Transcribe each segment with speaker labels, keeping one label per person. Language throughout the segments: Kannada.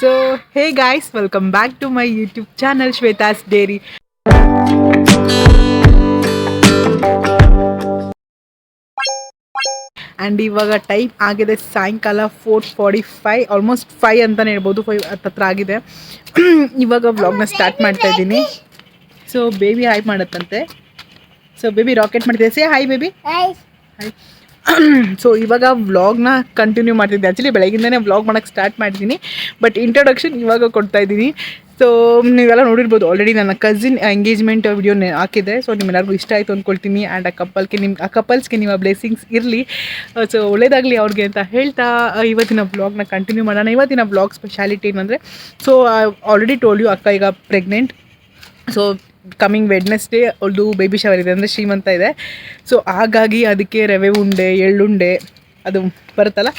Speaker 1: So hey guys welcome back to my YouTube channel Shwetha's diary and ಇವಾಗ ಟೈಮ್ ಆಗಿದೆ ಸಾಯಂಕಾಲ four forty five almost five ಅಂತಲೇ ಹೇಳ್ಬೋದು ಫೈವ್ ಹತ್ತತ್ರ ಆಗಿದೆ. ಇವಾಗ ವ್ಲಾಗ್ನ ಸ್ಟಾರ್ಟ್ ಮಾಡ್ತಾ ಇದ್ದೀನಿ. ಸೊ ಬೇಬಿ ಹಾಯ್ ಮಾಡುತ್ತಂತೆ. ಸೊ ಬೇಬಿ ರಾಕೆಟ್ ಮಾಡ್ತಿದ್ದೆ say hi baby hi so ಇವಾಗ ವ್ಲಾಗ್ನ ಕಂಟಿನ್ಯೂ ಮಾಡ್ತಿದ್ದೆ. ಆ್ಯಕ್ಚುಲಿ ಬೆಳಗಿಂದನೇ ವ್ಲಾಗ್ ಮಾಡೋಕ್ಕೆ ಸ್ಟಾರ್ಟ್ ಮಾಡಿದ್ದೀನಿ. ಬಟ್ ಇಂಟ್ರೊಡಕ್ಷನ್ ಇವಾಗ ಕೊಡ್ತಾ ಇದ್ದೀನಿ. ಸೊ ನೀವೆಲ್ಲ ನೋಡಿರ್ಬೋದು ಆಲ್ರೆಡಿ ನನ್ನ ಕಸಿನ್ ಎಂಗೇಜ್ಮೆಂಟ್ ವಿಡಿಯೋ ಹಾಕಿದೆ. ಸೊ ನಿಮ್ಮೆಲ್ಲರಿಗೂ ಇಷ್ಟ ಆಯಿತು ಅಂದ್ಕೊಳ್ತೀನಿ ಆ್ಯಂಡ್ ಆ ಕಪಲ್ಗೆ ನಿಮ್ಮ ಆ ಕಪಲ್ಸ್ಗೆ ನಿಮ್ಮ ಬ್ಲೆಸ್ಸಿಂಗ್ಸ್ ಇರಲಿ. ಸೊ ಒಳ್ಳೇದಾಗಲಿ ಅವ್ರಿಗೆ ಅಂತ ಹೇಳ್ತಾ ಇವತ್ತಿನ ವ್ಲಾಗ್ನ ಕಂಟಿನ್ಯೂ ಮಾಡೋಣ. ಇವತ್ತಿನ ವ್ಲಾಗ್ ಸ್ಪೆಷಾಲಿಟಿ ಏನಂದರೆ ಸೊ ಆಲ್ರೆಡಿ ಟೋಲ್ ಯು ಅಕ್ಕ ಈಗ ಪ್ರೆಗ್ನೆಂಟ್ ಸೊ ಕಮಿಂಗ್ ವೆಡ್ನೆಸ್ಡೇ ಅವಳದು ಬೇಬಿ ಶವರ್ ಇದೆ, ಅಂದರೆ ಶ್ರೀಮಂತ ಇದೆ. ಸೊ ಹಾಗಾಗಿ ಅದಕ್ಕೆ ರವೆ ಉಂಡೆ, ಎಳ್ಳುಂಡೆ, ಅದು ಬರುತ್ತಲ್ಲ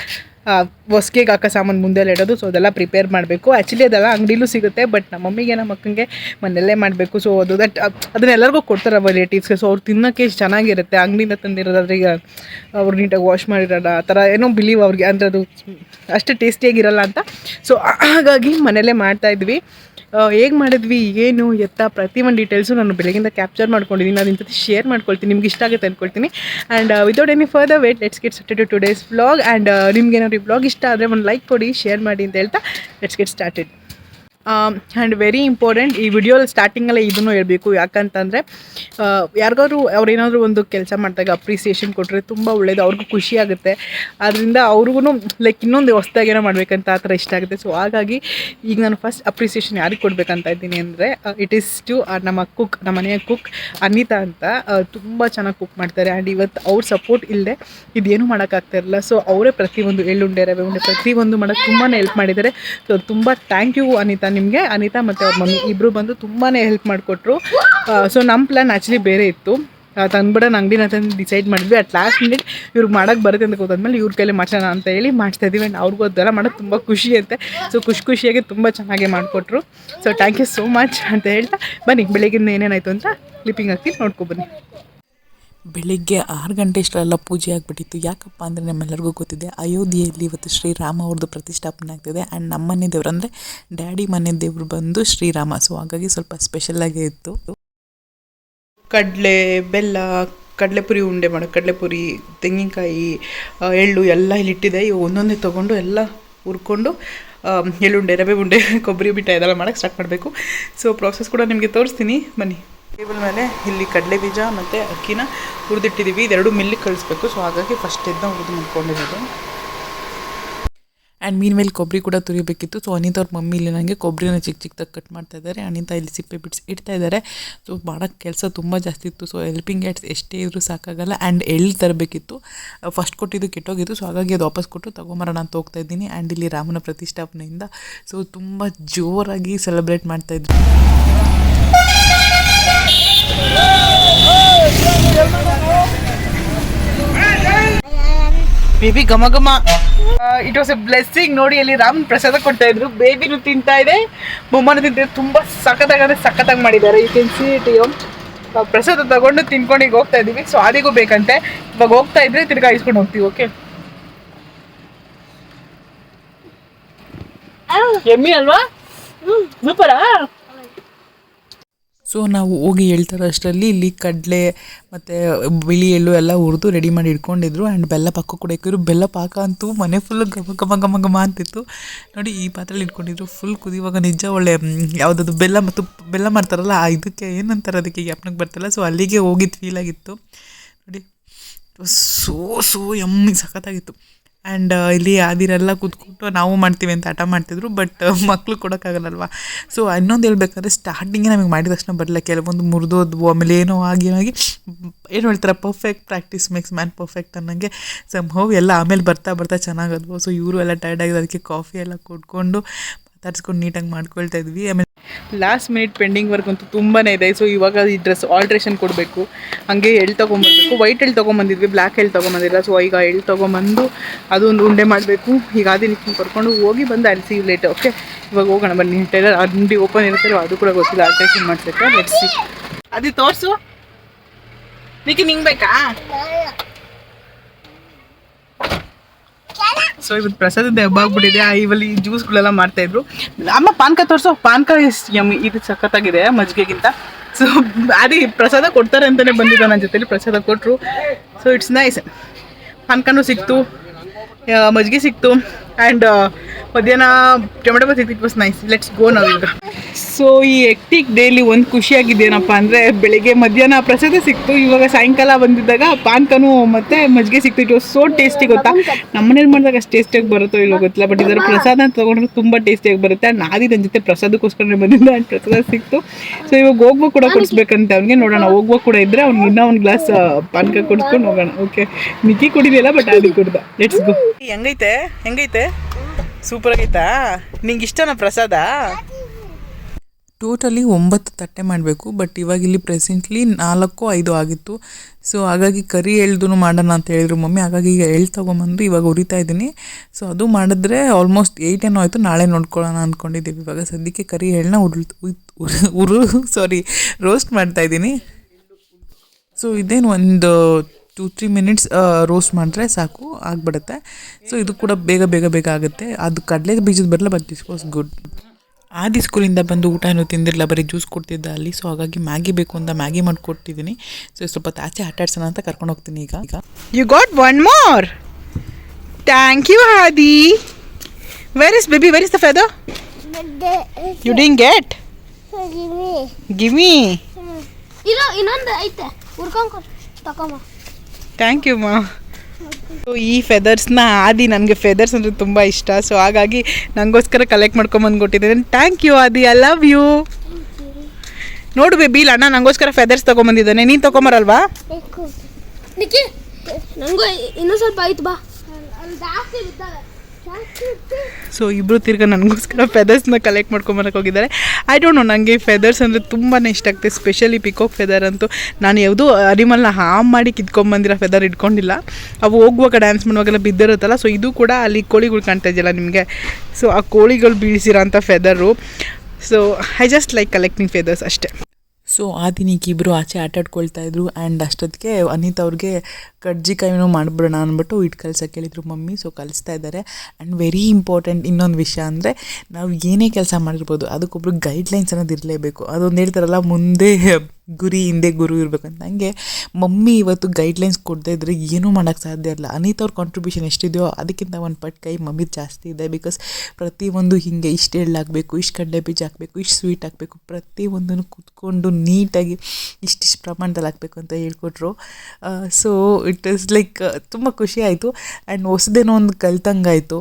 Speaker 1: ಹೊಸ್ಗೆಗೆ ಹಾಕೋ ಸಾಮಾನು ಮುಂದೆ ಇಡೋದು. ಸೊ ಅದೆಲ್ಲ ಪ್ರಿಪೇರ್ ಮಾಡಬೇಕು. ಆ್ಯಕ್ಚುಲಿ ಅದೆಲ್ಲ ಅಂಗಡಿಲೂ ಸಿಗುತ್ತೆ ಬಟ್ ನಮ್ಮ ಮಮ್ಮಿಗೆ, ನಮ್ಮ ಅಕ್ಕಂಗೆ ಮನೆಯಲ್ಲೇ ಮಾಡಬೇಕು. ಸೊ ಅದು ದಟ್ ಅದನ್ನೆಲ್ಲರಿಗೂ ಕೊಡ್ತಾರೆ ರಿಲೇಟಿವ್ಸ್ಗೆ ಸೊ ಅವ್ರು ತಿನ್ನೋಕ್ಕೆ ಎಷ್ಟು ಚೆನ್ನಾಗಿರುತ್ತೆ. ಅಂಗಡಿಯಿಂದ ತಂದಿರೋದಾದ್ರೆ ಈಗ ಅವ್ರು ನೀಟಾಗಿ ವಾಶ್ ಮಾಡಿರೋಲ್ಲ, ಆ ಥರ ಏನೋ ಬಿಲೀವ್ ಅವ್ರಿಗೆ. ಅಂದರೆ ಅದು ಅಷ್ಟು ಟೇಸ್ಟಿಯಾಗಿರಲ್ಲ ಅಂತ. ಸೊ ಹಾಗಾಗಿ ಮನೆಯಲ್ಲೇ ಮಾಡ್ತಾಯಿದ್ವಿ ಹೇಗೆ ಮಾಡಿದ್ವಿ, ಏನು, ಎತ್ತ, ಪ್ರತಿ ಒಂದು ಡೀಟೇಲ್ಸು ನಾನು ಬೆಳಗಿಂದ ಕ್ಯಾಪ್ಚರ್ ಮಾಡ್ಕೊಂಡಿದ್ದೀನಿ ನಾನು ಇಂಥದ್ದು ಶೇರ್ ಮಾಡ್ಕೊಳ್ತೀನಿ, ನಿಮ್ಗೆ ಇಷ್ಟ ಆಗುತ್ತೆ ಅಂದ್ಕೊಳ್ತೀನಿ and without any further wait let's get started today's vlog and ನಿಮ್ಗೆ ಏನಾದ್ರು ಈ ವ್ಲಾಗ್ ಇಷ್ಟ ಆದರೆ ಒಂದು ಲೈಕ್ ಕೊಡಿ ಶೇರ್ ಮಾಡಿ ಅಂತ ಹೇಳ್ತಾ let's get started and very important ಈ ವಿಡಿಯೋ ಸ್ಟಾರ್ಟಿಂಗಲ್ಲೇ ಇದನ್ನು ಹೇಳಬೇಕು. ಯಾಕಂತಂದರೆ ಯಾರಿಗಾದ್ರು ಅವ್ರು ಏನಾದರೂ ಒಂದು ಕೆಲಸ ಮಾಡಿದಾಗ ಅಪ್ರಿಸಿಯೇಷನ್ ಕೊಟ್ಟರೆ ತುಂಬ ಒಳ್ಳೆಯದು ಅವ್ರಿಗೂ ಖುಷಿ ಆಗುತ್ತೆ. ಅದರಿಂದ ಅವ್ರಿಗೂ ಲೈಕ್ ಇನ್ನೊಂದು ಹೊಸ್ದಾಗಿ ಏನೋ ಮಾಡಬೇಕಂತ ಆ ಥರ ಇಷ್ಟ ಆಗುತ್ತೆ. ಸೊ ಹಾಗಾಗಿ ಈಗ ನಾನು ಫಸ್ಟ್ ಅಪ್ರಿಸಿಯೇಷನ್ ಯಾರಿಗೆ ಕೊಡಬೇಕಂತ ಇದ್ದೀನಿ ಅಂದರೆ ಇಟ್ ಈಸ್ ಟು ನಮ್ಮ ಕುಕ್ ನಮ್ಮ ಮನೆಯ ಕುಕ್ ಅನಿತಾ ಅಂತ ತುಂಬ ಚೆನ್ನಾಗಿ ಕುಕ್ ಮಾಡ್ತಾರೆ. ಆ್ಯಂಡ್ ಇವತ್ತು ಅವ್ರ ಸಪೋರ್ಟ್ ಇಲ್ಲದೆ ಇದೇನು ಮಾಡೋಕ್ಕಾಗ್ತಾ ಇರಲಿಲ್ಲ. ಸೊ ಅವರೇ ಪ್ರತಿಯೊಂದು ಎಳ್ಳುಂಡೆ, ರವೆ ಉಂಡೆ ಪ್ರತಿಯೊಂದು ಮಾಡೋಕ್ಕೆ ತುಂಬಾ ಹೆಲ್ಪ್ ಮಾಡಿದ್ದಾರೆ. ಸೊ ತುಂಬ ಥ್ಯಾಂಕ್ ಯು ಅನಿತಾ ನಿಮಗೆ ಅನಿತಾ ಮತ್ತು ಅವ್ರ ಮಮ್ಮಿ ಇಬ್ಬರು ಬಂದು ತುಂಬಾ ಹೆಲ್ಪ್ ಮಾಡಿಕೊಟ್ರು. ಸೊ ನಮ್ಮ ಪ್ಲ್ಯಾನ್ ಆ್ಯಕ್ಚುಲಿ ಬೇರೆ ಇತ್ತು. ತಂದ್ಬಿಡೋಣ ಅಂಗಡಿನ ತಂದು ಡಿಸೈಡ್ ಮಾಡಿದ್ವಿ. ಅಟ್ ಲಾಸ್ಟ್ ಮಿನಿಟ್ ಇವ್ರಿಗೆ ಮಾಡೋಕ್ಕೆ ಬರುತ್ತೆ ಅಂತ ಗೊತ್ತಾದ್ಮೇಲೆ ಇವ್ರ ಕೈಲಿ ಮಾಡ್ಸೋಣ ಅಂತ ಹೇಳಿ ಮಾಡ್ತಾ ಇದ್ದೀವಿ ಆ್ಯಂಡ್ ಅವ್ರಿಗೂ ಅದೆಲ್ಲ ಮಾಡೋದು ತುಂಬ ಖುಷಿ ಅಂತೆ. ಸೊ ಖುಷಿ ಖುಷಿಯಾಗಿ ತುಂಬ ಚೆನ್ನಾಗಿ ಮಾಡಿಕೊಟ್ರು. So thank you so much ಅಂತ ಹೇಳ್ತಾ ಬನ್ನಿ ಬೆಳಗಿಂದ ಏನೇನಾಯಿತು ಅಂತ ಕ್ಲಿಪ್ಪಿಂಗ್ ಹಾಕಿ ನೋಡ್ಕೊಬನ್ನಿ
Speaker 2: ಬೆಳಿಗ್ಗೆ ಆರು ಗಂಟೆ ಇಷ್ಟರೆಲ್ಲ ಪೂಜೆ ಆಗಿಬಿಟ್ಟಿತ್ತು. ಯಾಕಪ್ಪ ಅಂದರೆ ನಮ್ಮೆಲ್ಲರಿಗೂ ಗೊತ್ತಿದೆ, ಅಯೋಧ್ಯೆಯಲ್ಲಿ ಇವತ್ತು ಶ್ರೀರಾಮ ಅವ್ರದ್ದು ಪ್ರತಿಷ್ಠಾಪನೆ ಆಗ್ತಿದೆ. ಆ್ಯಂಡ್ ನಮ್ಮ ಮನೆ ದೇವ್ರು ಅಂದರೆ ಡ್ಯಾಡಿ ಮನೆ ದೇವ್ರು ಬಂದು ಶ್ರೀರಾಮ. ಸೊ ಹಾಗಾಗಿ ಸ್ವಲ್ಪ ಸ್ಪೆಷಲಾಗೇ ಇತ್ತು.
Speaker 1: ಕಡಲೆ, ಬೆಲ್ಲ, ಕಡಲೆಪುರಿ ಉಂಡೆ ಮಾಡೋ, ಕಡಲೆಪುರಿ, ತೆಂಗಿನಕಾಯಿ ಎಳ್ಳು ಎಲ್ಲ ಇಲ್ಲಿಟ್ಟಿದೆ ಇವು ಒಂದೊಂದೇ ತೊಗೊಂಡು ಎಲ್ಲ ಹುರ್ಕೊಂಡು ಎಳ್ಳುಂಡೆ, ರವೆ ಉಂಡೆ, ಕೊಬ್ಬರಿ, ಬಿಟ್ಟ ಇದೆಲ್ಲ ಮಾಡೋಕ್ಕೆ ಸ್ಟಾರ್ಟ್ ಮಾಡಬೇಕು. ಸೊ ಪ್ರಾಸೆಸ್ ಕೂಡ ನಿಮಗೆ ತೋರಿಸ್ತೀನಿ. ಬನ್ನಿ. ಟೇಬಲ್ ಮೇಲೆ ಇಲ್ಲಿ ಕಡಲೆ ಬೀಜ ಮತ್ತು ಅಕ್ಕಿನ ಹುರಿದಿಟ್ಟಿದ್ದೀವಿ. ಇದೆರಡು ಮಿಲ್ಲಿ ಕಳಿಸ್ಬೇಕು. ಸೊ ಹಾಗಾಗಿ ಫಸ್ಟ್ ಇದನ್ನ ಹುರಿದು ಮುಟ್ಕೊಂಡಿರೋದು
Speaker 2: ಆ್ಯಂಡ್ ಮೀನ್ ಮೇಲೆ ಕೊಬ್ಬರಿ ಕೂಡ ತುರಿಬೇಕಿತ್ತು. ಸೊ ಅನಿತಾ ಅವ್ರ ಮಮ್ಮಿ ಇಲ್ಲಿ ನನಗೆ ಕೊಬ್ಬರಿನ ಚಿಕ್ಕ ಚಿಕ್ಕದಾಗಿ ಕಟ್ ಮಾಡ್ತಾ ಇದ್ದಾರೆ. ಅನಿತಾ ಇಲ್ಲಿ ಸಿಪ್ಪೆ ಬಿಡಿಸಿ ಇಡ್ತಾ ಇದ್ದಾರೆ. ಸೊ ಮಾಡೋಕ್ಕೆ ಕೆಲಸ ತುಂಬ ಜಾಸ್ತಿ ಇತ್ತು. ಸೊ ಹೆಲ್ಪಿಂಗ್ ಹ್ಯಾಂಡ್ಸ್ ಎಷ್ಟೇ ಇದ್ರೂ ಸಾಕಾಗಲ್ಲ. ಆ್ಯಂಡ್ ಎಳ್ಳು ತರಬೇಕಿತ್ತು. ಫಸ್ಟ್ ಕೊಟ್ಟಿದ್ದು ಕೆಟ್ಟೋಗಿತ್ತು. ಸೊ ಹಾಗಾಗಿ ಅದು ವಾಪಸ್ ಕೊಟ್ಟು ತೊಗೊಂಬರೋಣ ಅಂತ ಹೋಗ್ತಾ ಇದ್ದೀನಿ. ಆ್ಯಂಡ್ ಇಲ್ಲಿ ರಾಮನ ಪ್ರತಿಷ್ಠಾಪನೆಯಿಂದ. ಸೊ ತುಂಬ ಜೋರಾಗಿ ಸೆಲೆಬ್ರೇಟ್ ಮಾಡ್ತಾ ಇದ್ರು.
Speaker 1: ಬೇಬಿ ಘಮ ಘಮ. ಇಟ್ ವಾಸ್ ಎ ಬ್ಲೆಸ್ಸಿಂಗ್ ನೋಡಿ ಅಲ್ಲಿ ರಾಮ್ ಪ್ರಸಾದ ಕೊಡ್ತಾ ಇದ್ರು. ಬೇಬಿನು ತಿಂತಾ ಇದೆ. ಮೊಮ್ಮನ ತಿಂತಿದ್ರು ತುಂಬಾ ಸಖತ್ತಾಗ ಅಂದ್ರೆ ಸಖತ್ತಾಗಿ ಮಾಡಿದ್ದಾರೆ. ಯು ಕ್ಯಾನ್ ಸಿ ಇಟ್ ಯೋ ಪ್ರಸಾದ ತಗೊಂಡು ತಿನ್ಕೊಂಡು ಈಗ ಹೋಗ್ತಾ ಇದೀವಿ ಸೊ ಅದಿಗೂ ಬೇಕಂತೆ. ಇವಾಗ ಹೋಗ್ತಾ ಇದ್ರೆ ತಿರ್ಗಾ ಇಸ್ಕೊಂಡು ಹೋಗ್ತೀವಿ ಓಕೆ ಎಮ್ಮಿ ಅಲ್ವಾ? ಸೂಪರಾ
Speaker 2: ಸೊ ನಾವು ಹೋಗಿ ಹೇಳ್ತಾರೋ ಅಷ್ಟರಲ್ಲಿ ಇಲ್ಲಿ ಕಡಲೆ ಮತ್ತು ಬಿಳಿ ಎಳ್ಳು ಎಲ್ಲ ಹುರಿದು ರೆಡಿ ಮಾಡಿ ಇಟ್ಕೊಂಡಿದ್ರು ಆ್ಯಂಡ್ ಬೆಲ್ಲ ಪಾಕ ಕೂಡ ಬೆಲ್ಲ ಪಾಕ ಅಂತೂ ಮನೆ ಫುಲ್ ಘಮ ಘಮ ಘಮ ಘಮ ಅಂತಿತ್ತು. ನೋಡಿ ಈ ಪಾತ್ರೆಲಿ ಇಟ್ಕೊಂಡಿದ್ರು ಫುಲ್ ಕುದಿಯುವಾಗ ನಿಜ ಒಳ್ಳೆ ಯಾವುದಾದ್ರು ಯಾವುದದು ಬೆಲ್ಲ ಮತ್ತು ಬೆಲ್ಲ ಮಾಡ್ತಾರಲ್ಲ ಇದಕ್ಕೆ ಏನಂತಾರೆ ಅದಕ್ಕೆ ಜ್ಞಾಪನಕ್ಕೆ ಬರ್ತಲ್ಲ. ಸೊ ಅಲ್ಲಿಗೆ ಹೋಗಿದ್ದು ಫೀಲ್ ಆಗಿತ್ತು. ನೋಡಿ ಸೋ ಸೋ ಎಮ್ಮಿ ಸಖತ್ತಾಗಿತ್ತು. ಆ್ಯಂಡ್ ಇಲ್ಲಿ ಅದಿರೆಲ್ಲ ಕೂತ್ಕೊಂಡು ನಾವು ಮಾಡ್ತೀವಿ ಅಂತ ಹಠ ಮಾಡ್ತಿದ್ರು ಬಟ್ ಮಕ್ಕಳು ಕೊಡೋಕ್ಕಾಗಲ್ಲಲ್ವ? ಸೊ ಇನ್ನೊಂದು ಹೇಳ್ಬೇಕಾದ್ರೆ ಸ್ಟಾರ್ಟಿಂಗೇ ನಮಗೆ ಮಾಡಿದ ತಕ್ಷಣ ಬರಲ್ಲ ಕೆಲವೊಂದು ಮುರಿದೋದ್ವು ಆಮೇಲೆ ಏನೋ ಆಗಿ ಆಗಿ, ಏನು ಹೇಳ್ತಾರೆ? Perfect practice makes man perfect ಅನ್ನಂಗೆ ಸಂಭವ ಎಲ್ಲ ಆಮೇಲೆ ಬರ್ತಾ ಬರ್ತಾ ಚೆನ್ನಾಗದ್ವು ಸೊ ಇವರು ಎಲ್ಲ ಟೈರ್ಡ್ ಆಗಿದೆ, ಅದಕ್ಕೆ ಕಾಫಿ ಎಲ್ಲ ಕೊಟ್ಕೊಂಡು ಮಾತಾಡ್ಸ್ಕೊಂಡು ನೀಟಾಗಿ ಮಾಡ್ಕೊಳ್ತಾ ಇದ್ವಿ. ಆಮೇಲೆ
Speaker 1: ಲಾಸ್ಟ್ ಮಿನಿಟ್ ಪೆಂಡಿಂಗ್ ವರ್ಕ್ ಅಂತೂ ತುಂಬಾ ಇದೆ. ಸೊ ಇವಾಗ ಈ ಡ್ರೆಸ್ ಆಲ್ಟ್ರೇಷನ್ ಕೊಡಬೇಕು. ಹಾಗೆ ಎಳ್ಳು ತೊಗೊಂಬರ್ಬೇಕು. ವೈಟ್ ಎಳ್ ತೊಗೊಂಬಂದಿದ್ವಿ ಬ್ಲ್ಯಾಕ್ ಎಳ್ ತೊಗೊಂಬಂದಿಲ್ಲ ಸೊ ಈಗ ಎಳ್ಳು ತೊಗೊಂಬಂದು ಅದೊಂದು ಉಂಡೆ ಮಾಡಬೇಕು. ಈಗ ಅದೇ ನಿಂತು ಕರ್ಕೊಂಡು ಹೋಗಿ ಬಂದು ಅಳಿಸಿ ಲೇಟ್ ಓಕೆ ಇವಾಗ ಹೋಗೋಣ ಬನ್ನಿ. ಟೈಲರ್ ಅಂಗಡಿ ಓಪನ್ ಇರುತ್ತೆ ಅದು ಕೂಡ ಗೊತ್ತಿಲ್ಲ. ಆಲ್ಟ್ರೇಷನ್ ಮಾಡ್ಸಕ್ಕೆ ಲೆಟ್ಸಿ ಅದು ತೋರಿಸು. ನಿಕ್ಕೆ ನಿಂಗೆ ಬೇಕಾ? ಸೊ ಇವತ್ತು ಪ್ರಸಾದದ ಹಬ್ಬ ಆಗ್ಬಿಟ್ಟಿದೆ. ಇವಲ್ಲಿ ಜ್ಯೂಸ್ಗಳೆಲ್ಲ ಮಾಡ್ತಾ ಇದ್ರು ಅಮ್ಮ ಪಾನ್ಕ ತೋರಿಸೋ. ಪಾನ್ಕ ಯಮ್ಮಿ ಇದು ಸಖತ್ತಾಗಿದೆ ಮಜ್ಜಿಗೆಗಿಂತ. ಸೊ ಅದೇ ಪ್ರಸಾದ ಕೊಡ್ತಾರೆ ಅಂತಲೇ ಬಂದಿದ್ದ ನನ್ನ ಜೊತೆಲಿ. ಪ್ರಸಾದ ಕೊಟ್ಟರು ಸೊ ಇಟ್ಸ್ ನೈಸ್ ಪಾನ್ಕನೂ ಸಿಕ್ತು. ಮಜ್ಜಿಗೆ ಸಿಕ್ತು. ಆ್ಯಂಡ್ ಮಧ್ಯಾಹ್ನ tomato bath it was nice let's go ನಾವು ಈಗ ಸೊ ಈ ಎಕ್ಟಿಕ್ ಡೇಲಿ ಒಂದು ಖುಷಿಯಾಗಿದ್ದೇನಪ್ಪ ಅಂದರೆ ಬೆಳಿಗ್ಗೆ ಮಧ್ಯಾಹ್ನ ಪ್ರಸಾದ ಸಿಕ್ತು ಇವಾಗ ಸಾಯಂಕಾಲ ಬಂದಿದ್ದಾಗ ಪಾನ್ಕನು ಮತ್ತು ಮಜ್ಜಿಗೆ ಸಿಕ್ತು. ಇಟ್ ವಾಸ್ ಸೋ ಟೇಸ್ಟಿ ಗೊತ್ತಾ? ನಮ್ಮ ಮನೇಲಿ ಮಾಡಿದಾಗ ಅಷ್ಟು ಟೇಸ್ಟಿಯಾಗಿ ಬರುತ್ತೋ ಇಲ್ಲೋ ಗೊತ್ತಿಲ್ಲ ಬಟ್ ಇದರ ಪ್ರಸಾದ ತೊಗೊಂಡ್ರೆ ತುಂಬ ಟೇಸ್ಟಿಯಾಗಿ ಬರುತ್ತೆ. ಆ್ಯಂಡ್ ನಾದಿ ನನ್ನ ಜೊತೆ ಪ್ರಸಾದಕ್ಕೋಸ್ಕರ ಬಂದಿದ್ದ ಆ್ಯಂಡ್ ಪ್ರಸಾದ ಸಿಕ್ತು. ಸೊ ಇವಾಗ ಹೋಗ್ಬೇಕು ಕೂಡ ಕೊಡಿಸ್ಬೇಕಂತೆ ಅವ್ನಿಗೆ ನೋಡೋಣ. ಹೋಗ್ಬೇಕು ಕೂಡ ಇದ್ದರೆ ಅವ್ನಿಗೆ ಇನ್ನೂ ಒಂದು ಗ್ಲಾಸ್ ಪಾನ್ಕ ಕೊಡಿಸ್ಕೊಂಡು ಹೋಗೋಣ. ಓಕೆ ಮಿಕ್ಕಿ ಕುಡಿದಿಲ್ಲ ಬಟ್ ಅಲ್ಲಿ ಕುಡ್ದ. ಲೆಟ್ಸ್ ಗೋ ಹೆಂಗೈತೆ? ಹೆಂಗೈತೆ? ಸೂಪರ್ ಆಗೈತಾ? ನಿಂಗೆ ಇಷ್ಟನ ಪ್ರಸಾದ?
Speaker 2: ಟೋಟಲಿ ಒಂಬತ್ತು ತಟ್ಟೆ ಮಾಡಬೇಕು ಬಟ್ ಇವಾಗ ಇಲ್ಲಿ ಪ್ರೆಸೆಂಟ್ಲಿ ನಾಲ್ಕು, ಐದು ಆಗಿತ್ತು. ಸೊ ಹಾಗಾಗಿ ಕರಿ ಎಳ್ದು ಮಾಡೋಣ ಅಂತ ಹೇಳಿದ್ರು ಮಮ್ಮಿ. ಹಾಗಾಗಿ ಈಗ ಎಳ್ ತೊಗೊಂಬಂದು ಇವಾಗ ಉರಿತಾ ಇದ್ದೀನಿ. ಸೊ ಅದು ಮಾಡಿದ್ರೆ ಆಲ್ಮೋಸ್ಟ್ ಏಯ್ಟ್ ಏನೋ ಆಯಿತು, ನಾಳೆ ನೋಡ್ಕೊಳ್ಳೋಣ ಅಂದ್ಕೊಂಡಿದ್ದೀವಿ ಇವಾಗ. ಸದ್ಯಕ್ಕೆ ಕರಿ ಎಳ್ಳನ್ನ ಉರ್- ಉರು ಸಾರಿ ರೋಸ್ಟ್ ಮಾಡ್ತಾ ಇದ್ದೀನಿ. ಸೊ ಇದೇನು ಒಂದು ಟೂ ತ್ರೀ ಮಿನಿಟ್ಸ್ ರೋಸ್ಟ್ ಮಾಡಿದ್ರೆ ಸಾಕು ಆಗಿಬಿಡುತ್ತೆ. ಸೊ ಇದು ಕೂಡ ಬೇಗ ಬೇಗ ಬೇಗ ಆಗುತ್ತೆ. ಅದು ಕಡಲೆ ಬೀಜದ ಬರಲ್ಲ ಬಟ್ ದಿಸ್ ವಾಸ್ ಗುಡ್ ಆದಿ ಸ್ಕೂಲಿಂದ ಬಂದು ಊಟ ಏನು ತಿಂದಿರಲ್ಲ ಬರೀ ಜ್ಯೂಸ್ ಕೊಡ್ತಿದ್ದ ಅಲ್ಲಿ. ಸೊ ಹಾಗಾಗಿ ಮ್ಯಾಗಿ ಬೇಕು ಅಂತ ಮ್ಯಾಗಿ ಮಾಡಿಕೊಟ್ಟಿದ್ದೀನಿ ಸೊ ಸ್ವಲ್ಪ ಆಚೆ ಆಟ ಆಡ್ಸೋಣ ಅಂತ ಕರ್ಕೊಂಡು ಹೋಗ್ತೀನಿ ಈಗ. ಈಗ.
Speaker 1: You got one more thank you ಹಾದಿ Where is baby Where is the feather you ding get
Speaker 3: gimme ಇನ್ನೊಂದು ಐತೆ. ಹುಡ್ಕೊಂಡ್ ತಗೊಂಬ.
Speaker 1: ಥ್ಯಾಂಕ್ ಯು ಮಾ ಸೊ ಈ ಫೆದರ್ಸ್ನ ಆದಿ ನನಗೆ ಫೆದರ್ಸ್ ಅಂದರೆ ತುಂಬ ಇಷ್ಟ. ಸೊ ಹಾಗಾಗಿ ನನಗೋಸ್ಕರ ಕಲೆಕ್ಟ್ ಮಾಡ್ಕೊಂಬಂದು ಕೊಟ್ಟಿದ್ದೇನೆ thank you Aadi. I love you ನೋಡು ಬೇಬಿ ಇಲ್ಲ ಅಣ್ಣ ನನಗೋಸ್ಕರ ಫೆದರ್ಸ್ ತೊಗೊಂಬಂದಿದ್ದಾನೆ. ನೀನು ತೊಗೊಂಬರಲ್ವಾ?
Speaker 3: ನನಗೂ ನಂಗೂ ಇನ್ನೂ ಸ್ವಲ್ಪ ಆಯ್ತು ಬಾ.
Speaker 1: ಸೊ ಇಬ್ಬರು ತಿರ್ಗಾ ನನಗೋಸ್ಕರ ಫೆದರ್ಸ್ನ ಕಲೆಕ್ಟ್ ಮಾಡ್ಕೊಂಬರಕ್ಕೆ ಹೋಗಿದ್ದಾರೆ. ಐ ಡೋಂಟ್ ನೋ ನನಗೆ ಫೆದರ್ಸ್ ಅಂದರೆ ತುಂಬಾ ಇಷ್ಟ ಆಗ್ತದೆ ಸ್ಪೆಷಲಿ ಪಿಕೋಕ್ ಫೆದರ್ ಅಂತೂ. ನಾನು ಯಾವುದೂ ಅನಿಮಲ್ನ ಹಾಮ್ ಮಾಡಿ ಕಿತ್ಕೊಂಬಂದಿರೋ ಫೆದರ್ ಇಟ್ಕೊಂಡಿಲ್ಲ. ಅವು ಹೋಗುವಾಗ ಡ್ಯಾನ್ಸ್ ಮಾಡುವಾಗೆಲ್ಲ ಬಿದ್ದಿರುತ್ತಲ್ಲ ಸೊ ಇದು ಕೂಡ ಅಲ್ಲಿ ಕೋಳಿಗಳು ಕಾಣ್ತಾ ಇದೆಯಲ್ಲ ನಿಮಗೆ. ಸೊ ಆ ಕೋಳಿಗಳು ಬೀಳಿಸಿರೋ ಅಂಥ feather so I just like collecting feathers ಅಷ್ಟೇ.
Speaker 2: ಸೊ ಆ ದಿನಕ್ಕೆ ಇಬ್ಬರು ಆಚೆ ಆಟಾಡ್ಕೊಳ್ತಾ ಇದ್ರು. ಆ್ಯಂಡ್ ಅಷ್ಟೊತ್ತಿಗೆ ಅನಿತ್ ಅವ್ರಿಗೆ ಕಡ್ಜಿಕಾಯಿನೂ ಮಾಡಿಬಿಡೋಣ ಅಂದ್ಬಿಟ್ಟು ಇಟ್ಟು ಕಲ್ಸಕ್ಕೆ ಹೇಳಿದ್ರು ಮಮ್ಮಿ. ಸೊ ಕಲಿಸ್ತಾ ಇದ್ದಾರೆ ಆ್ಯಂಡ್ ವೆರಿ ಇಂಪಾರ್ಟೆಂಟ್ ಇನ್ನೊಂದು ವಿಷಯ ಅಂದರೆ ನಾವು ಏನೇ ಕೆಲಸ ಮಾಡಿರ್ಬೋದು, ಅದಕ್ಕೊಬ್ರು ಗೈಡ್ಲೈನ್ಸ್ ಅನ್ನೋದು ಇರಲೇಬೇಕು. ಅದೊಂದು ಹೇಳ್ತಾರಲ್ಲ, ಮುಂದೆ ಗುರಿ ಹಿಂದೆ ಗುರು ಇರಬೇಕು ಅಂತ ನನಗೆ ಮಮ್ಮಿ ಇವತ್ತು ಗೈಡ್ಲೈನ್ಸ್ ಕೊಡದೇ ಇದ್ದರೆ ಏನೂ ಮಾಡೋಕ್ಕೆ ಸಾಧ್ಯ ಇಲ್ಲ. ಅನಿತ್ ಅವ್ರ ಕಾಂಟ್ರಿಬ್ಯೂಷನ್ ಎಷ್ಟಿದೆಯೋ ಅದಕ್ಕಿಂತ ಒಂದು ಪಟ್ಟು ಕೈ ಮಮ್ಮಿ ಜಾಸ್ತಿ ಇದೆ ಬಿಕಾಸ್ ಪ್ರತಿಯೊಂದು ಹಿಂಗೆ ಇಷ್ಟು ಎಳ್ಳು ಹಾಕಬೇಕು, ಇಷ್ಟು ಕಡಲೆ ಬೀಜ ಹಾಕಬೇಕು, ಇಷ್ಟು ಸ್ವೀಟ್ ಹಾಕಬೇಕು ಪ್ರತಿಯೊಂದನ್ನು ಕೂತ್ಕೊಂಡು ನೀಟಾಗಿ ಇಷ್ಟಿಷ್ಟು ಪ್ರಮಾಣದಲ್ಲಿ ಹಾಕಬೇಕು ಅಂತ ಹೇಳ್ಕೊಟ್ರು. ಸೊ ಇಟ್ ಇಸ್ ಲೈಕ್ ತುಂಬ ಖುಷಿ ಆಯಿತು. ಆ್ಯಂಡ್ ಹೊಸದೇನೋ ಒಂದು ಕಲ್ತಂಗಾಯಿತು.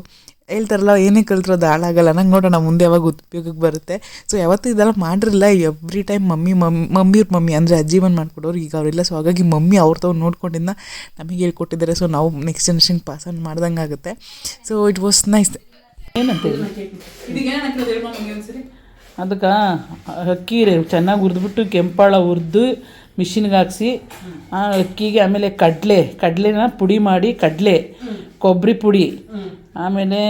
Speaker 2: ಹೇಳ್ತಾರಲ್ಲ, ಏನೇ ಕಲ್ತ್ರೂ ಅದು ಹಾಳಾಗಲ್ಲ. ನಂಗೆ ನೋಡೋಣ ಮುಂದೆ ಯಾವಾಗ ಉಪಯೋಗಕ್ಕೆ ಬರುತ್ತೆ. ಸೊ ಯಾವತ್ತೂ ಇದೆಲ್ಲ ಮಾಡಿರಲಿಲ್ಲ ಎವ್ರಿ ಟೈಮ್ ಮಮ್ಮಿ ಮಮ್ಮಿ ಮಮ್ಮಿಯವ್ರ ಮಮ್ಮಿ, ಅಂದರೆ ಅಜ್ಜಿ ಬಂದು ಮಾಡ್ಕೊಡೋರು, ಈಗ ಅವರಿಲ್ಲ ಸೊ ಹಾಗಾಗಿ ಮಮ್ಮಿ ಅವ್ರ ತಾವು ನೋಡ್ಕೊಂಡಿದ್ದ ನಮಗೆ ಹೇಳ್ಕೊಟ್ಟಿದ್ದಾರೆ. ಸೊ ನಾವು ನೆಕ್ಸ್ಟ್ ಜನ್ರೇಷನ್ ಪಾಸ್ ಆನ್ ಮಾಡ್ದಂಗೆ ಆಗುತ್ತೆ. ಸೊ ಇಟ್ ವಾಸ್ ನೈಸ್
Speaker 4: ಅದಕ್ಕೆ ಅಕ್ಕಿ ಚೆನ್ನಾಗಿ ಹುರಿದ್ಬಿಟ್ಟು ಕೆಂಪಾಳ ಹುರಿದು ಮಿಷಿನ್ಗೆ ಹಾಕ್ಸಿ, ಆ ಅಕ್ಕಿಗೆ ಆಮೇಲೆ ಕಡಲೆ, ಕಡಲೆನ ಪುಡಿ ಮಾಡಿ, ಕಡಲೆ ಕೊಬ್ಬರಿ ಪುಡಿ. ಆಮೇಲೆ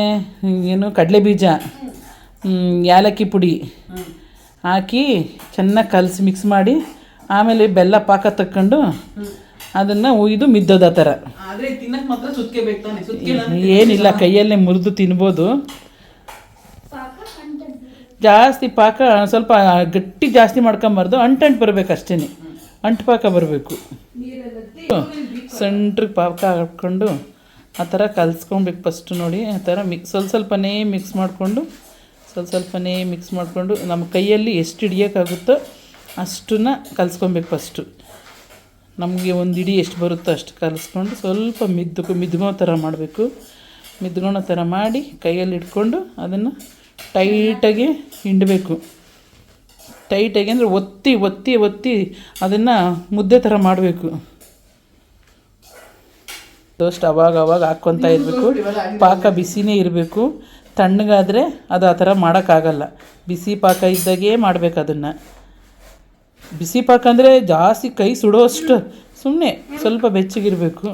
Speaker 4: ಏನು ಕಡಲೆ ಬೀಜ ಏಲಕ್ಕಿ ಯಾಲಕ್ಕಿ ಪುಡಿ ಹಾಕಿ ಚೆನ್ನಾಗಿ ಕಲಸಿ ಮಿಕ್ಸ್ ಮಾಡಿ ಆಮೇಲೆ ಬೆಲ್ಲ ಪಾಕ ತಕ್ಕೊಂಡು ಅದನ್ನು ಒಯ್ದು ಆ ಥರ ಏನಿಲ್ಲ ಕೈಯಲ್ಲೇ ಮುರಿದು ತಿನ್ಬೋದು. ಜಾಸ್ತಿ ಪಾಕ ಸ್ವಲ್ಪ ಗಟ್ಟಿ ಜಾಸ್ತಿ ಮಾಡ್ಕೊಂಬಾರ್ದು ಅಂಟು ಬರಬೇಕು ಅಷ್ಟೇ ಅಂಟು ಪಾಕ ಬರಬೇಕು. ಸಣ್ಣ ಪಾಕ ಹಾಕ್ಕೊಂಡು ಆ ಥರ ಕಲಿಸ್ಕೊಳ್ಬೇಕು ಫಸ್ಟು ನೋಡಿ ಆ ಥರ ಮಿಕ್ಸ್ ಸ್ವಲ್ಪ ಸ್ವಲ್ಪನೇ ಮಿಕ್ಸ್ ಮಾಡಿಕೊಂಡು, ಸ್ವಲ್ಪ ಸ್ವಲ್ಪನೇ ಮಿಕ್ಸ್ ಮಾಡಿಕೊಂಡು ನಮ್ಮ ಕೈಯಲ್ಲಿ ಎಷ್ಟು ಹಿಡಿಯೋಕ್ಕಾಗುತ್ತೋ ಅಷ್ಟನ್ನ ಕಲಿಸ್ಕೊಬೇಕು ಫಸ್ಟು ನಮಗೆ ಒಂದು ಇಡಿ ಎಷ್ಟು ಬರುತ್ತೋ ಅಷ್ಟು ಕಲಿಸ್ಕೊಂಡು ಸ್ವಲ್ಪ ಮಿದ್ದು ಮಿದ್ಗೋ ಥರ ಮಾಡಬೇಕು. ಮಿದ್ಗೋಣ ಥರ ಮಾಡಿ ಕೈಯಲ್ಲಿ ಇಟ್ಕೊಂಡು ಅದನ್ನು ಟೈಟಾಗಿ ಹಿಂಡಬೇಕು. ಟೈಟಾಗಿ ಅಂದರೆ ಒತ್ತಿ ಒತ್ತಿ ಒತ್ತಿ ಅದನ್ನು ಮುದ್ದೆ ಥರ ಮಾಡಬೇಕು. ಟೋಸ್ಟ್ ಅವಾಗ ಅವಾಗ ಇರಬೇಕು. ಪಾಕ ಬಿಸಿನೇ ಇರಬೇಕು. ತಣ್ಣಗಾದರೆ ಅದು ಆ ಥರ ಮಾಡೋಕ್ಕಾಗಲ್ಲ. ಬಿಸಿ ಪಾಕ ಇದ್ದಾಗೇ ಮಾಡಬೇಕು ಅದನ್ನು. ಬಿಸಿ ಪಾಕ ಅಂದರೆ ಜಾಸ್ತಿ ಕೈ ಸುಡೋಷ್ಟು ಸುಮ್ಮನೆ ಸ್ವಲ್ಪ ಬೆಚ್ಚಗಿರಬೇಕು.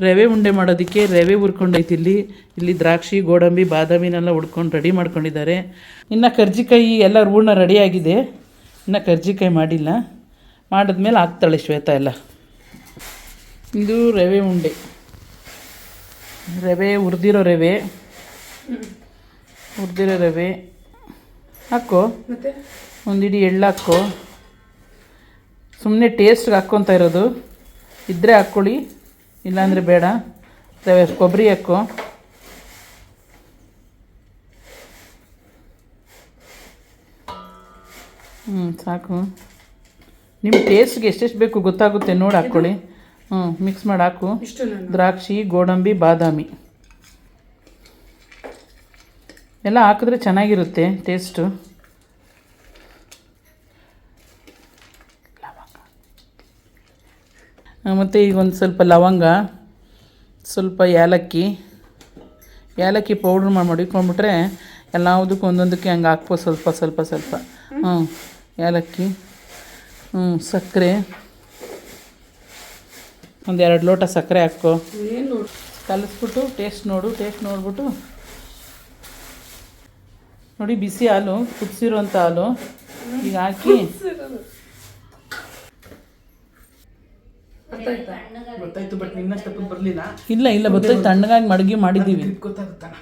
Speaker 4: ರವೆ ಉಂಡೆ ಮಾಡೋದಕ್ಕೆ ರವೆ ಹುರ್ಕೊಂಡೈತಿ ಇಲ್ಲಿ. ಇಲ್ಲಿ ದ್ರಾಕ್ಷಿ, ಗೋಡಂಬಿ, ಬಾದಾಮಿನೆಲ್ಲ ಉಡ್ಕೊಂಡು ರೆಡಿ ಮಾಡ್ಕೊಂಡಿದ್ದಾರೆ. ಇನ್ನು ಕರ್ಜಿಕಾಯಿ ಎಲ್ಲ ಹೂರ್ಣ ರೆಡಿಯಾಗಿದೆ ಇನ್ನು ಕರ್ಜಿಕಾಯಿ ಮಾಡಿಲ್ಲ. ಮಾಡಿದ್ಮೇಲೆ ಹಾಕ್ತಾಳೆ ಶ್ವೇತಾ ಎಲ್ಲ. ಇದು ರವೆ ಉಂಡೆ. ರವೆ ಹುರಿದಿರೋ ರವೆ. ಹುರಿದಿರೋ ರವೆ. ಹಾಕೋ.
Speaker 1: ಮತ್ತೆ?
Speaker 4: ಒಂದಿಡಿ ಎಳ್ಳು ಹಾಕೋ. ಸುಮ್ಮನೆ ಟೇಸ್ಟ್ಗೆ ಹಾಕ್ಕೊತ ಇರೋದು. ಇದ್ದರೆ ಹಾಕ್ಕೊಳ್ಳಿ ಇಲ್ಲಾಂದರೆ ಬೇಡ. ರವೆ ಕೊಬ್ಬರಿ ಹಾಕೋ. ಹ್ಞೂ ಸಾಕು. ನಿಮ್ಮ ಟೇಸ್ಟ್ಗೆ ಎಷ್ಟೆಷ್ಟು ಬೇಕು ಗೊತ್ತಾಗುತ್ತೆ ನೋಡಿ ಹಾಕ್ಕೊಳ್ಳಿ. ಹ್ಞೂ ಮಿಕ್ಸ್ ಮಾಡಿ ಹಾಕು
Speaker 1: ಇಷ್ಟು
Speaker 4: ದ್ರಾಕ್ಷಿ ಗೋಡಂಬಿ ಬಾದಾಮಿ. ಎಲ್ಲ ಹಾಕಿದ್ರೆ ಚೆನ್ನಾಗಿರುತ್ತೆ ಟೇಸ್ಟು ಮತ್ತು ಈಗ ಒಂದು ಸ್ವಲ್ಪ ಲವಂಗ ಸ್ವಲ್ಪ ಏಲಕ್ಕಿ. ಏಲಕ್ಕಿ ಪೌಡ್ರ್ ಮಾಡಿ ಮಡಿಕೊಂಡ್ಬಿಟ್ರೆ ಎಲ್ಲದಕ್ಕೂ ಒಂದೊಂದಕ್ಕೆ ಹಂಗೆ ಹಾಕ್ಬೋದು ಸ್ವಲ್ಪ ಸ್ವಲ್ಪ ಸ್ವಲ್ಪ. ಹ್ಞೂ ಏಲಕ್ಕಿ ಹ್ಞೂ ಸಕ್ಕರೆ. ಒಂದೆರಡು ಲೋಟ ಸಕ್ಕರೆ ಹಾಕೋ. ಕಲಿಸ್ಬಿಟ್ಟು ಟೇಸ್ಟ್ ನೋಡು ಟೇಸ್ಟ್ ನೋಡಿಬಿಟ್ಟು. ನೋಡಿ ಬಿಸಿ ಹಾಲು ಕುದಿಸಿರೋಂಥ ಹಾಲು. ಈಗ ಹಾಕಿ.
Speaker 1: ಗೊತ್ತಾಯ್ತು? ಬಟ್ ನಿನ್ನ ಸ್ಟೆಪ್ ಬರಲಿಲ್ಲ.
Speaker 4: ಇಲ್ಲ ಇಲ್ಲ ಗೊತ್ತಾಯ್ತು. ತಣ್ಣಗಾಗಿ ಮಡಗಿ ಮಾಡಿದ್ದೀವಿ.
Speaker 1: ಗೊತ್ತಾಗುತ್ತಲ್ಲ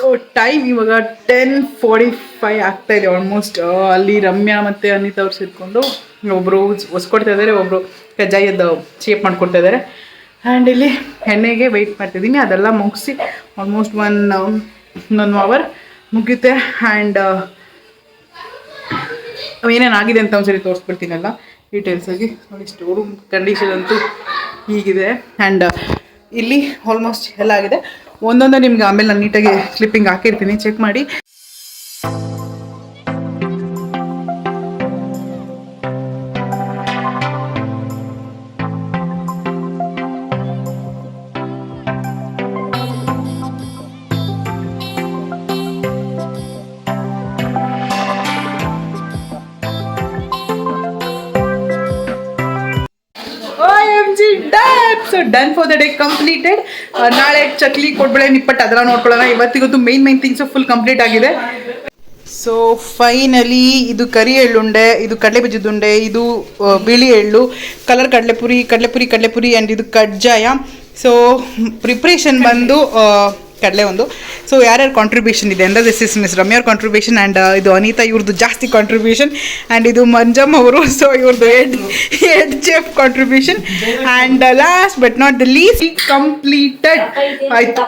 Speaker 1: ಸೊ ಟೈಮ್ ಇವಾಗ ಟೆನ್ ಫೋರ್ಟಿ ಫೈವ್ ಆಗ್ತಾ ಇದೆ ಆಲ್ಮೋಸ್ಟ್ ಅಲ್ಲಿ ರಮ್ಯಾ ಮತ್ತು ಅನಿತಾ ಅವ್ರು ಸೇರಿಕೊಂಡು ಒಬ್ಬರು ಹೊಸ್ಕೊಡ್ತಾ ಇದ್ದಾರೆ ಒಬ್ಬರು ಕಜ್ಜಾಯದ ಶೇಪ್ ಮಾಡ್ಕೊಡ್ತಾ ಇದ್ದಾರೆ ಆ್ಯಂಡ್ ಇಲ್ಲಿ ಎಣ್ಣೆಗೆ ವೆಯ್ಟ್ ಮಾಡ್ತಿದ್ದೀನಿ ಅದೆಲ್ಲ ಮುಗಿಸಿ ಆಲ್ಮೋಸ್ಟ್ ಒನ್ ಒನ್ ಅವರ್ ಮುಗಿಯುತ್ತೆ. ಆ್ಯಂಡ್ ಏನೇನು ಆಗಿದೆ ಅಂತ ಒಂದ್ಸರಿ ತೋರಿಸ್ಬಿಡ್ತೀನಲ್ಲ ಡೀಟೇಲ್ಸಾಗಿ ನೋಡಿ ಸ್ಟೋರ್ ರೂಮ್ ಕಂಡೀಷನ್ ಅಂತೂ ಹೀಗಿದೆ. ಆ್ಯಂಡ್ ಇಲ್ಲಿ ಆಲ್ಮೋಸ್ಟ್ ಎಲ್ಲ ಆಗಿದೆ. ಒಂದೊಂದೇ ನಿಮ್ಗೆ ಆಮೇಲೆ ನಾನು ನೀಟಾಗಿ ಸ್ಲಿಪ್ಪಿಂಗ್ ಹಾಕಿರ್ತೀನಿ. ಚೆಕ್ ಮಾಡಿ. So done for the day completed ನಾಳೆ ಚಕ್ಲಿ ಕೊಡ್ಬೇಳೆ ನಿಪ್ಪಟ್ಟು ಅದರ ನೋಡ್ಕೊಳ್ಳೋಣ. ಇವತ್ತಿಗಂತೂ main main things full complete ಆಗಿದೆ. ಸೊ ಫೈನಲಿ ಇದು ಕರಿ ಎಳ್ಳುಂಡೆ ಇದು ಕಡಲೆ ಬೀಜದ ಉಂಡೆ, ಇದು ಬಿಳಿ ಎಳ್ಳು ಕಲರ್ ಕಡಲೆಪುರಿ ಕಡಲೆಪುರಿ ಕಡಲೆಪುರಿ ಆ್ಯಂಡ್ ಇದು ಕಜ್ಜಾಯ. ಸೊ ಪ್ರಿಪ್ರೇಷನ್ ಬಂದು ಕಡಲೆ ಒಂದು. ಸೊ ಯಾರ್ಯಾರು ಕಾಂಟ್ರಿಬ್ಯೂಷನ್ ಇದೆ ಅಂದರೆ ದಿಸ್ ಇಸ್ ಮಿಸ್ ರಮ್ಯಾರ್ ಕಾಂಟ್ರಿಬ್ಯೂಷನ್ ಆ್ಯಂಡ್ ಇದು ಅನಿತಾ ಇವ್ರದ್ದು ಜಾಸ್ತಿ ಕಾಂಟ್ರಿಬ್ಯೂಷನ್ ಆ್ಯಂಡ್ ಇದು ಮಂಜಮ್ ಅವರು ಸೊ ಇವ್ರದ್ದು head head chef contribution and last but not the least completed ಆಯ್ತು